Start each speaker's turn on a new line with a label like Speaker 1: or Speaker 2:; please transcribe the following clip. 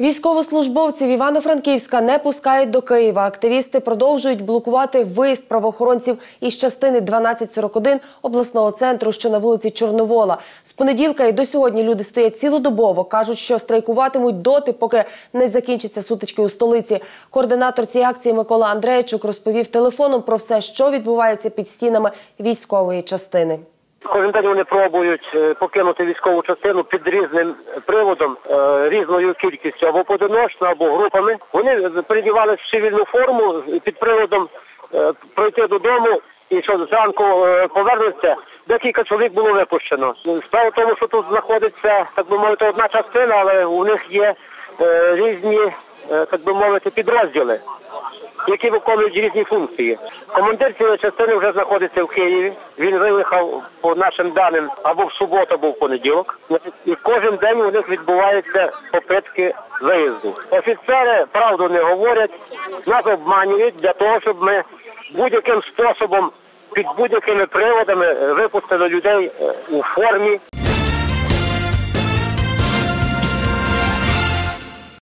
Speaker 1: Військовослужбовців Івано-Франківська не пускають до Києва. Активісти продовжують блокувати виїзд правоохоронців із частини 1241 обласного центру, що на вулиці Чорновола. З понеділка і до сьогодні люди стоять цілодобово. кажуть, що страйкуватимуть доти, поки не закінчаться сутички у столиці. Координатор цієї акції Микола Андрейчук розповів телефоном про все, що відбувається під стінами військової частини.
Speaker 2: Кожен день вони пробують е, покинути військову частину під різним приводом, е, різною кількістю або поодиночно, або групами. Вони передівалися в цивільну форму під приводом е, пройти додому і що зранку повернуться. Декілька чоловік було випущено. Справа в тому, що тут знаходиться, так би мовити, одна частина, але у них є різні, так би мовити, підрозділи які виконують різні функції. Командир цієї частини вже знаходиться в Києві. Він виїхав по нашим даним або в суботу, або в понеділок. І кожен день у них відбуваються попитки виїзду. Офіцери правду не говорять, нас обманюють для того, щоб ми будь-яким способом під будь-якими приводами випустили людей е, у формі.